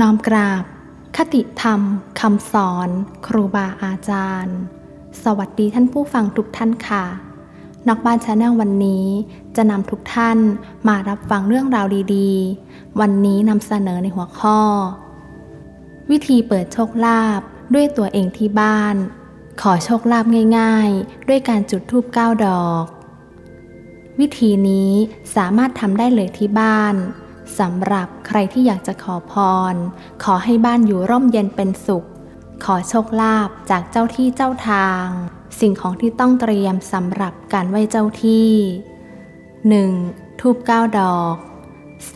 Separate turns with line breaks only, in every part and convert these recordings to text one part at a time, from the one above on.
น้อมกราบ คติธรรมคำสอน ครูบาอาจารย์ สวัสดีท่านผู้ฟังทุกท่านค่ะ นอกบ้านชาแนลวันนี้จะนำทุกท่านมารับฟังเรื่องราวดีๆ วันนี้นำเสนอในหัวข้อ วิธีเปิดโชคลาภด้วยตัวเองที่บ้าน ขอโชคลาภง่าย ๆ ด้วยการจุดธูปเก้าดอก วิธีนี้สามารถทำได้เลยที่บ้าน สำหรับใครที่อยากจะขอพร ขอให้บ้านอยู่ร่มเย็นเป็นสุข ขอโชคลาภจากเจ้าที่เจ้าทาง สิ่งของที่ต้องเตรียมสำหรับการไหว้เจ้าที่ 1. ทูบเก้าดอก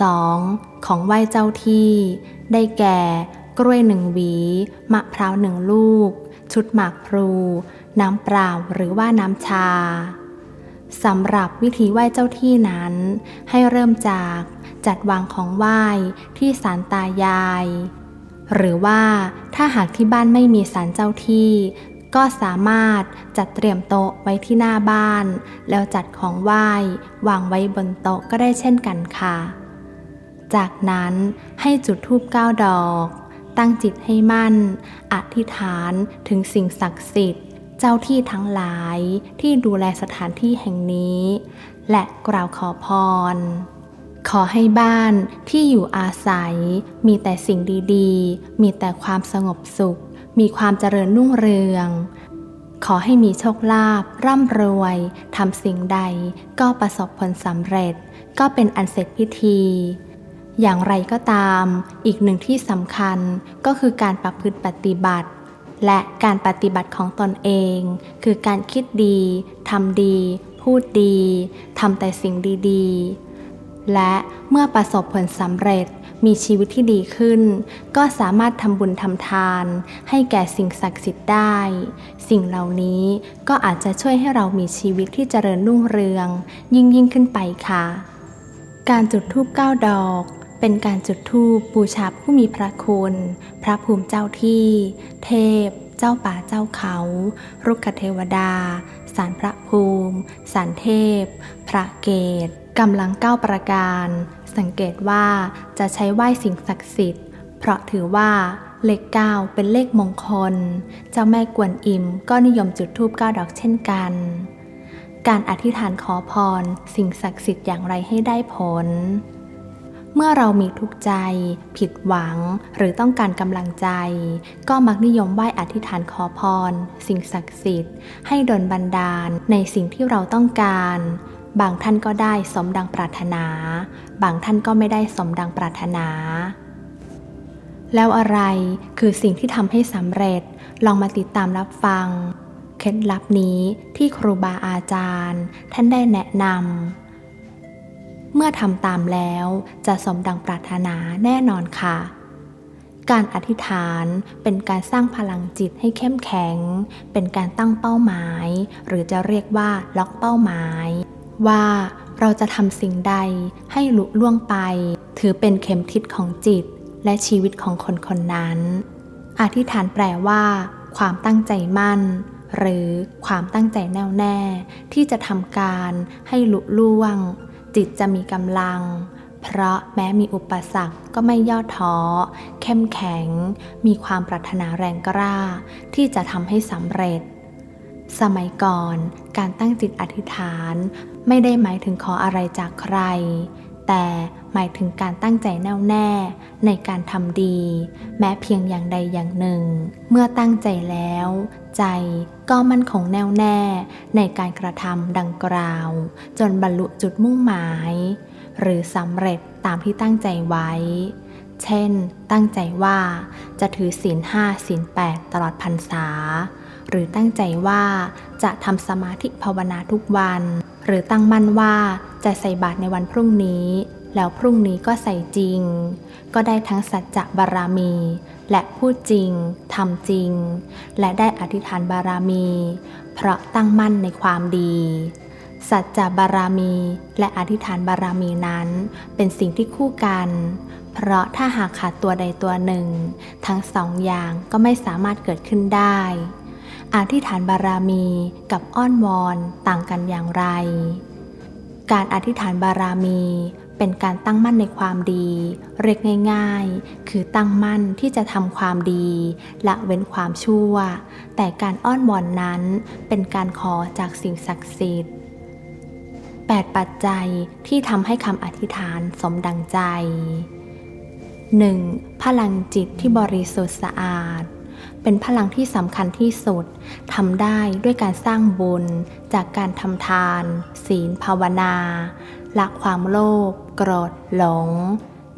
2. ของไหว้เจ้าที่ ได้แก่ กล้วยหนึ่งหวี มะพร้าวหนึ่งลูก ชุดหมากพลู น้ำเปล่าหรือว่าน้ำชาสำหรับวิธีไหว้เจ้าที่นั้น ให้เริ่มจาก จัดวางของไหว้ที่ศาลตายาย หรือว่าถ้าหากที่บ้านไม่มีศาลเจ้าที่ ก็สามารถจัดเตรียมโต๊ะไว้ที่หน้าบ้าน แล้วจัดของไหว้วางไว้บนโต๊ะก็ได้เช่นกันค่ะ จากนั้นให้จุดธูปเก้าดอก ตั้งจิตให้มั่น อธิษฐานถึงสิ่งศักดิ์สิทธิ์เจ้าที่ทั้งหลายที่ดูแลสถานที่แห่งนี้ และกล่าวขอพร ขอให้บ้านที่อยู่อาศัย มีแต่สิ่งดีๆ มีแต่ความสงบสุข มีความเจริญรุ่งเรือง ขอให้มีโชคลาภร่ำรวยทำสิ่งใดก็ประสบผลสำเร็จ ก็เป็นอันเสร็จพิธี อย่างไรก็ตาม อีกหนึ่งที่สำคัญก็คือการประพฤติปฏิบัติ และการปฏิบัติของตนเอง คือการคิดดีทำดี พูดดีทำแต่สิ่งดีๆ และเมื่อประสบผลสำเร็จมีชีวิตที่ดีขึ้น ก็สามารถทำบุญทำทาน ให้แก่สิ่งศักดิ์สิทธิ์ได้ สิ่งเหล่านี้ก็อาจจะช่วยให้เรามีชีวิตที่เจริญรุ่งเรือง ยิ่งยิ่งขึ้นไปค่ะ การจุดธูปเก้าดอก เป็นการจุดธูปบูชาผู้มีพระคุณ พระภูมิเจ้าที่ เทพ เจ้าป่าเจ้าเขา รุกขเทวดา สารพระภูมิ สารเทพ พระเกต กำลังเก้าประการ สังเกตว่าจะใช้ไหว้สิ่งศักดิ์สิทธิ์ เพราะถือว่าเลขเก้าเป็นเลขมงคล เจ้าแม่กวนอิมก็นิยมจุดธูปเก้าดอกเช่นกัน การอธิษฐานขอพร สิ่งศักดิ์สิทธิ์อย่างไรให้ได้ผล เมื่อเรามีทุกข์ใจ ผิดหวังหรือต้องการกำลังใจ ก็มักนิยมไหว้อธิษฐานขอพร สิ่งศักดิ์สิทธิ์ ให้ดลบันดาลในสิ่งที่เราต้องการ บางท่านก็ได้สมดังปรารถนา บางท่านก็ไม่ได้สมดังปรารถนา แล้วอะไรคือสิ่งที่ทำให้สำเร็จ ลองมาติดตามรับฟัง เคล็ดลับนี้ที่ครูบาอาจารย์ ท่านได้แนะนำ เมื่อทำตามแล้วจะสมดังปรารถนาแน่นอนค่ะการอธิษฐานเป็นการสร้างพลังจิตให้เข้มแข็ง เป็นการตั้งเป้าหมาย หรือจะเรียกว่าล็อกเป้าหมาย ว่าเราจะทำสิ่งใดให้ลุล่วงไป ถือเป็นเข็มทิศของจิตและชีวิตของคนคนนั้น อธิษฐานแปลว่า ความตั้งใจมั่น หรือความตั้งใจแน่วแน่ ที่จะทำการให้ลุล่วง จิตจะมีกำลัง เพราะแม้มีอุปสรรคก็ไม่ย่อท้อ เข้มแข็ง มีความปรารถนาแรงกล้า ที่จะทำให้สำเร็จสมัยก่อนการตั้งจิตอธิษฐาน ไม่ได้หมายถึงขออะไรจากใคร แต่หมายถึงการตั้งใจแน่วแน่ในการทำดี แม้เพียงอย่างใดอย่างหนึ่ง เมื่อตั้งใจแล้ว ใจก็มั่นคงแน่วแน่ในการกระทำดังกล่าว จนบรรลุจุดมุ่งหมาย หรือสำเร็จตามที่ตั้งใจไว้ เช่น ตั้งใจว่าจะถือศีลห้าศีลแปดตลอดพรรษา หรือตั้งใจว่าจะทำสมาธิภาวนาทุกวัน หรือตั้งมั่นว่าจะใส่บาตรในวันพรุ่งนี้ แล้วพรุ่งนี้ก็ใส่จริง ก็ได้ทั้งสัจจะบารมี และพูดจริงทำจริง และได้อธิษฐานบารมี เพราะตั้งมั่นในความดีสัจจะบารมีและอธิษฐานบารมีนั้น เป็นสิ่งที่คู่กัน เพราะถ้าหากขาดตัวใดตัวหนึ่ง ทั้งสองอย่างก็ไม่สามารถเกิดขึ้นได้ อธิษฐานบารมีกับอ้อนวอนต่างกันอย่างไร การอธิษฐานบารามีเปเป็นการตั้งมั่นในความดี เรียกง่าย ๆ คือตั้งมั่นที่จะทำความดีละเว้นความชั่ว แต่การอ้อนวอนนั้นเป็นการขอจากสิ่งศักดิ์สิทธิ์ 8 ปัจจัยที่ทำให้คำอธิษฐานสมดังใจ 1. พลังจิตที่บริสุทธิ์สะอาด เป็นพลังที่สำคัญที่สุดทำได้ด้วยการสร้างบุญ จากการทำทาน ศีลภาวนาละความโลภโกรธหลง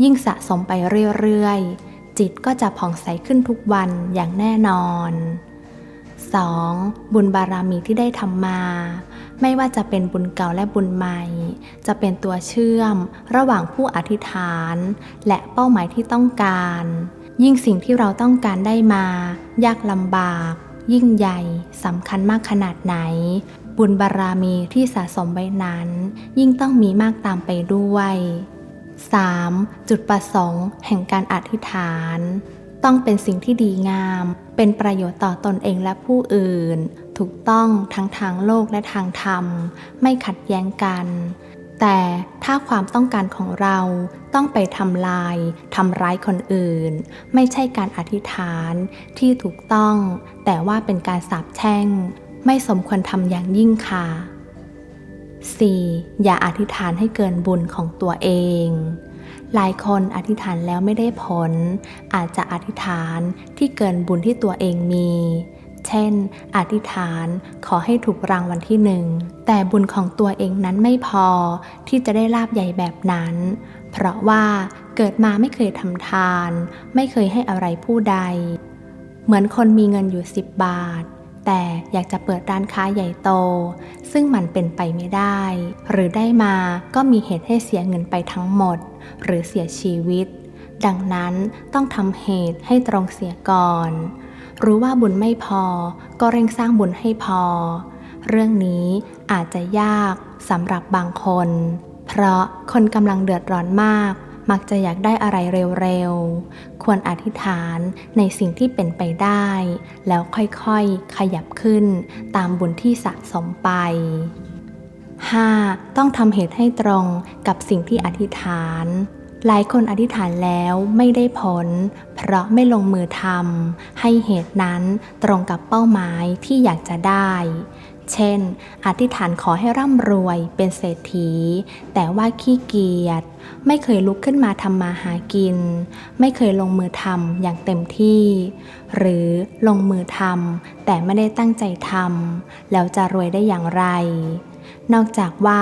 ยิ่งสะสมไปเรื่อยๆ จิตก็จะผ่องใสขึ้นทุกวันอย่างแน่นอน 2. บุญบารมีที่ได้ทำมา ไม่ว่าจะเป็นบุญเก่าและบุญใหม่ จะเป็นตัวเชื่อมระหว่างผู้อธิษฐาน และเป้าหมายที่ต้องการ ยิ่งสิ่งที่เราต้องการได้มา ยากลำบาก ยิ่งใหญ่สำคัญมากขนาดไหน บุญบารมีที่สะสมไว้นั้น ยิ่งต้องมีมากตามไปด้วย 3. จุดประสงค์ แห่งการอธิษฐาน ต้องเป็นสิ่งที่ดีงาม เป็นประโยชน์ต่อตอนเองและผู้อื่น ถูกต้องทั้งทางโลกและทางธรรม ไม่ขัดแย้งกัน แต่ถ้าความต้องการของเราต้องไปทำลายทำร้ายคนอื่น ไม่ใช่การอธิษฐานที่ถูกต้อง แต่ว่าเป็นการสาปแช่ง ไม่สมควรทำอย่างยิ่งค่ะ 4. อย่าอธิษฐานให้เกินบุญของตัวเอง หลายคนอธิษฐานแล้วไม่ได้ผล อาจจะอธิษฐานที่เกินบุญที่ตัวเองมี เช่น อธิษฐานขอให้ถูกรางวัลที่หนึ่ง แต่บุญของตัวเองนั้นไม่พอที่จะได้ลาบใหญ่แบบนั้น เพราะว่าเกิดมาไม่เคยทำทาน ไม่เคยให้อะไรผู้ใด เหมือนคนมีเงินอยู่ 10 บาท แต่อยากจะเปิดร้านค้าใหญ่โต ซึ่งมันเป็นไปไม่ได้ หรือได้มาก็มีเหตุให้เสียเงินไปทั้งหมด หรือเสียชีวิต ดังนั้นต้องทำเหตุให้ตรงเสียก่อน รู้ว่าบุญไม่พอ ก็เร่งสร้างบุญให้พอ เรื่องนี้อาจจะยากสำหรับบางคน เพราะคนกำลังเดือดร้อนมาก มักจะอยากได้อะไรเร็วๆ ควรอธิษฐานในสิ่งที่เป็นไปได้ แล้วค่อยๆ ขยับขึ้นตามบุญที่สะสมไป 5. ต้องทำเหตุให้ตรงกับสิ่งที่อธิษฐาน หลายคนอธิษฐานแล้วไม่ได้ผล เพราะไม่ลงมือทำให้เหตุนั้นตรงกับเป้าหมายที่อยากจะได้ เช่น อธิษฐานขอให้ร่ำรวยเป็นเศรษฐี แต่ว่าขี้เกียจ ไม่เคยลุกขึ้นมาทำมาหากิน ไม่เคยลงมือทำอย่างเต็มที่ หรือลงมือทำแต่ไม่ได้ตั้งใจทำแล้วจะรวยได้อย่างไร นอกจากว่า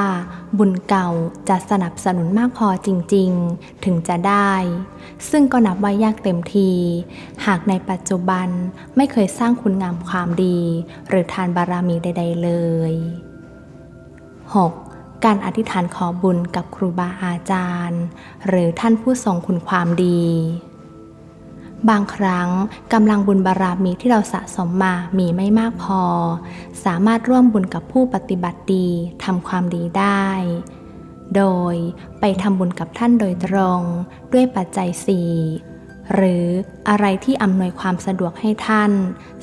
บุญเก่าจะสนับสนุนมากพอจริงๆ ถึงจะได้ ซึ่งก็นับว่ายากเต็มที หากในปัจจุบันไม่เคยสร้างคุณงามความดี หรือทานบารมีใด ๆ เลย 6. การอธิษฐานขอบุญกับครูบาอาจารย์ หรือท่านผู้ทรงคุณความดี บางครั้งกำลังบุญบารมีที่เราสะสมมามีไม่มากพอ สามารถร่วมบุญกับผู้ปฏิบัติดีทำความดีได้ โดยไปทำบุญกับท่านโดยตรงด้วยปัจจัยสี่หรืออะไรที่อำนวยความสะดวกให้ท่าน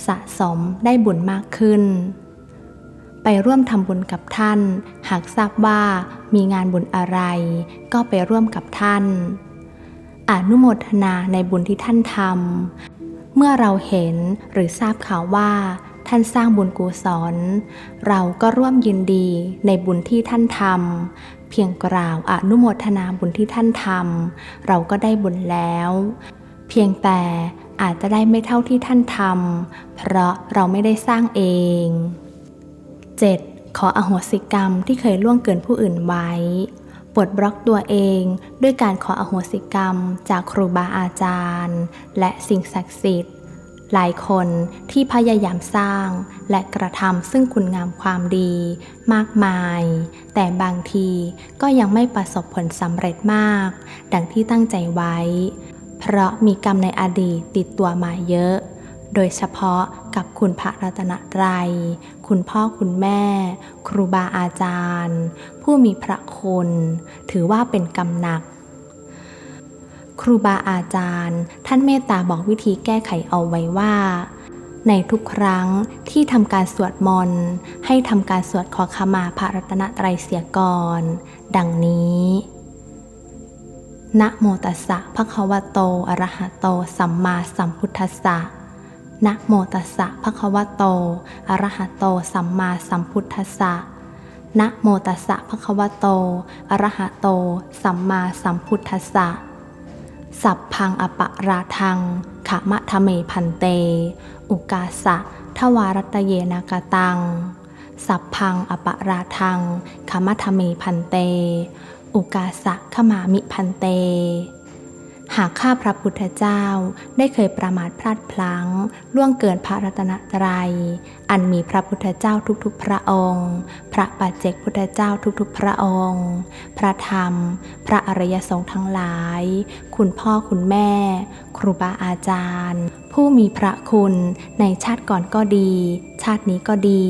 สะสมได้บุญมากขึ้น ไปร่วมทำบุญกับท่าน หากทราบว่ามีงานบุญอะไร ก็ไปร่วมกับท่าน อนุโมทนาในบุญที่ท่านทำ เมื่อเราเห็นหรือทราบข่าวว่า ท่านสร้างบุญกุศล เราก็ร่วมยินดีในบุญที่ท่านทำ เพียงกล่าวอนุโมทนาบุญที่ท่านทำ เราก็ได้บุญแล้ว เพียงแต่อาจจะได้ไม่เท่าที่ท่านทำ เพราะเราไม่ได้สร้างเอง 7. ขออโหสิกรรมที่เคยล่วงเกินผู้อื่นไว้ ปลดบล็อกตัวเองด้วยการขออโหสิกรรมจากครูบาอาจารย์ และสิ่งศักดิ์สิทธิ์ หลายคนที่พยายามสร้างและกระทำซึ่งคุณงามความดี มากมาย แต่บางทีก็ยังไม่ประสบผลสำเร็จมาก ดังที่ตั้งใจไว้ เพราะมีกรรมในอดีตติดตัวมาเยอะ โดยเฉพาะกับคุณพระรัตนตรัย คุณพ่อคุณแม่ ครูบาอาจารย์ ผู้มีพระคุณ ถือว่าเป็นกรรมหนัก ครูบาอาจารย์ ท่านเมตตาบอกวิธีแก้ไขเอาไว้ว่า ในทุกครั้งที่ทำการสวดมนต์ให้ทำการสวดขอขมาพระรัตนตรัยเสียก่อน ดังนี้นะโมตัสสะภะคะวะโต อะระหะโต สัมมาสัมพุทธัสสะ นะโมตัสสะภะคะวะโต อะระหะโต สัมมาสัมพุทธัสสะนะโมตัสสะภะคะวะโต อะระหะโต สัมมาสัมพุทธัสสะ สัพพังอปะราทังขมะทะเมพันเต อุกาสะทวารตเยนากตัง สัพพังอปะราทังขมะทะเมพันเต อุกาสะขมามิพันเต หากข้าพระพุทธเจ้าได้เคยประมาทพลาดพลั้งล่วงเกินพระรัตนตรัย อันมีพระพุทธเจ้าทุกๆ พระองค์ พระปัจเจกพุทธเจ้าทุกๆ พระองค์ พระธรรม พระอริยสงฆ์ทั้งหลาย คุณพ่อคุณแม่ ครูบาอาจารย์ ผู้มีพระคุณในชาติก่อนก็ดี ตินี้ก็ดี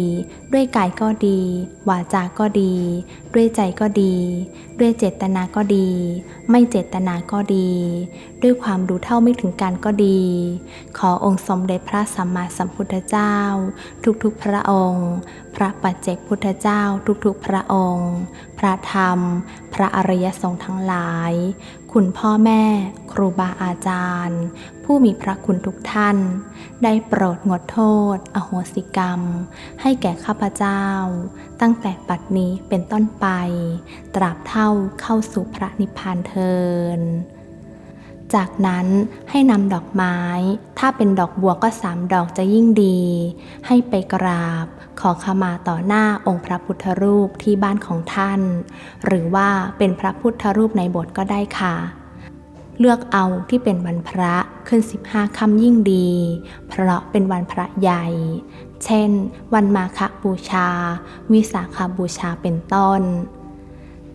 ด้วยกายก็ดี วาจาก็ดี ด้วยใจก็ดี ด้วยเจตนาก็ดี ไม่เจตนาก็ดี ด้วยความรู้เท่าไม่ถึงการก็ดี ขอองค์สมเด็จพระสัมมาสัมพุทธเจ้า ทุกๆพระองค์ พระปัจเจกพุทธเจ้าทุกๆพระองค์ พระธรรม พระอริยสงฆ์ทั้งหลาย คุณพ่อแม่ ครูบาอาจารย์ ผู้มีพระคุณทุกท่าน ได้โปรดงดโทษ อโหสิกรรม ให้แก่ข้าพเจ้า ตั้งแต่ปัดนี้เป็นต้นไป ตราบเท่าเข้าสู่พระนิพพานเทินจากนั้นให้นำดอกไม้ ถ้าเป็นดอกบัวก็สามดอกจะยิ่งดี ให้ไปกราบ ขอขมาต่อหน้าองค์พระพุทธรูปที่บ้านของท่าน หรือว่าเป็นพระพุทธรูปในโบสถ์ก็ได้ค่ะ เลือกเอาที่เป็นวันพระขึ้น 15ค่ำยิ่งดี เพราะเป็นวันพระใหญ่ เช่น วันมาฆบูชา วิสาขาบูชาเป็นต้น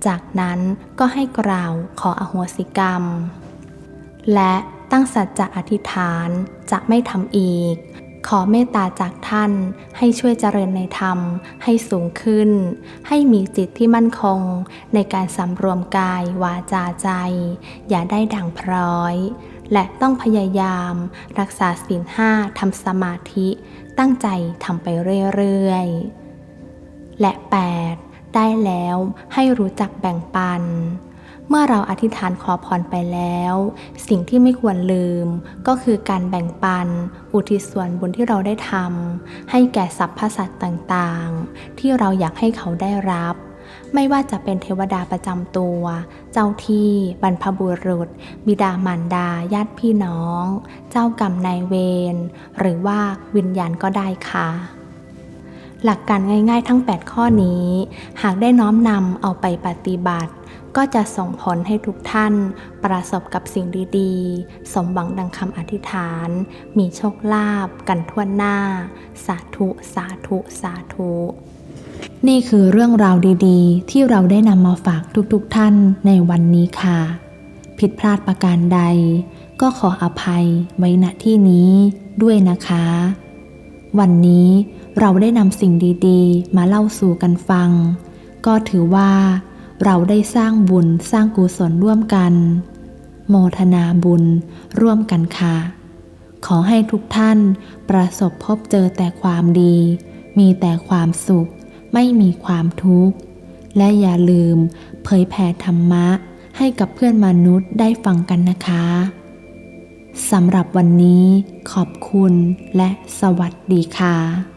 จากนั้นก็ให้กล่าวขออโหสิกรรม และตั้งสัจจะอธิษฐานจะไม่ทำอีก ขอเมตตาจากท่านให้ช่วยเจริญในธรรมให้สูงขึ้น ให้มีจิตที่มั่นคง ในการสำรวมกายวาจาใจ อย่าได้ดังพร้อย และต้องพยายาม รักษาศีลห้าทำสมาธิ ตั้งใจทำไปเรื่อยๆ และ 8 ได้แล้วให้รู้จักแบ่งปัน เมื่อเราอธิษฐานขอพรไปแล้ว สิ่งที่ไม่ควรลืม ก็คือการแบ่งปัน อุทิศส่วนบุญที่เราได้ทำให้แก่สรรพสัตว์ต่างๆ ที่เราอยากให้เขาได้รับ ไม่ว่าจะเป็นเทวดาประจำตัว เจ้าที่ บรรพบุรุษ บิดามารดา ญาติพี่น้อง เจ้ากรรมนายเวร หรือว่าวิญญาณก็ได้ค่ะหลักการง่ายๆทั้ง 8 ข้อนี้ หากได้น้อมนำเอาไปปฏิบัติ ก็จะส่งผลให้ทุกท่านประสบกับสิ่งดีๆ สมหวังดังคำอธิษฐาน มีโชคลาภกันทั่วหน้า สาธุ สาธุ สาธุ นี่คือเรื่องราวดีๆ ที่เราได้นำมาฝากทุกๆท่านในวันนี้ค่ะ ผิดพลาดประการใด ก็ขออภัยไว้ณที่นี้ด้วยนะคะ วันนี้เราได้นำสิ่งดีๆ มาเล่าสู่กันฟัง ก็ถือว่า เราได้สร้างบุญสร้างกุศลร่วมกัน โมทนาบุญร่วมกันค่ะ ขอให้ทุกท่านประสบพบเจอแต่ความดี มีแต่ความสุข ไม่มีความทุกข์ และอย่าลืมเผยแผ่ธรรมะให้กับเพื่อนมนุษย์ได้ฟังกันนะคะสำหรับวันนี้ขอบคุณและสวัสดีค่ะ